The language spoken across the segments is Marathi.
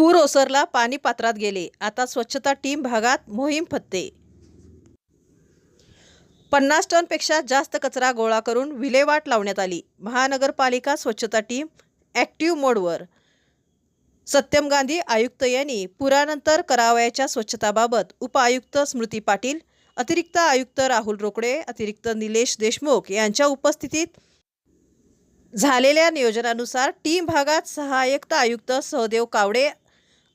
ओसरला पाणी पात्रात गेले. आता स्वच्छता टीम भागात मोहीम फत्ते. पन्नास टनपेक्षा जास्त कचरा गोळा करून विल्हेवाट लावण्यात आली. महानगरपालिका स्वच्छता टीम ॲक्टिव्ह मोडवर. सत्यम गांधी आयुक्त यांनी पुरानंतर करावयाच्या स्वच्छताबाबत उपआयुक्त स्मृती पाटील अतिरिक्त आयुक्त राहुल रोकडे अतिरिक्त निलेश देशमुख यांच्या उपस्थितीत झालेल्या नियोजनानुसार टीम भागात सहाय्यक आयुक्त सहदेव कावडे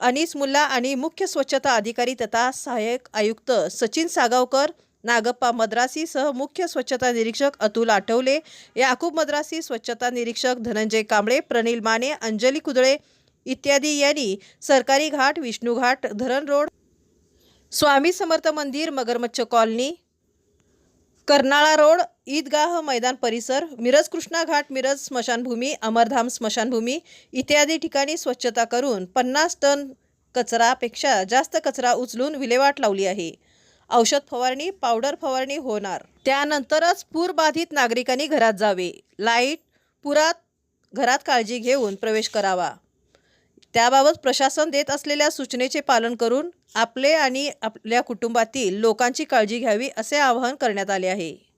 अनिस मुल्ला आणि मुख्य स्वच्छता अधिकारी तथा सहाय्यक आयुक्त सचिन सागावकर नागप्पा मद्रासीसह मुख्य स्वच्छता निरीक्षक अतुल आठवले याकूब मद्रासी स्वच्छता निरीक्षक धनंजय कांबळे प्रनिल माने अंजली कुदळे इत्यादी यांनी सरकारी घाट विष्णू घाट धरण रोड स्वामी समर्थ मंदिर मगरमच्छ कॉलनी कर्नाळा रोड ईदगाह मैदान परिसर मिरज कृष्णा घाट मिरज स्मशानभूमी अमरधाम स्मशानभूमी इत्यादी ठिकाणी स्वच्छता करून पन्नास टन कचरापेक्षा जास्त कचरा उचलून विल्हेवाट लावली आहे. औषध फवारणी पावडर फवारणी होणार. त्यानंतरच पूरबाधित नागरिकांनी घरात जावे. लाइट पुरात घरात काळजी घेऊन प्रवेश करावा. त्याबाबत प्रशासन देत असलेल्या सूचनेचे पालन करून आपले आणि आपल्या कुटुंबातील लोकांची काळजी घ्यावी असे आवाहन करण्यात आले आहे.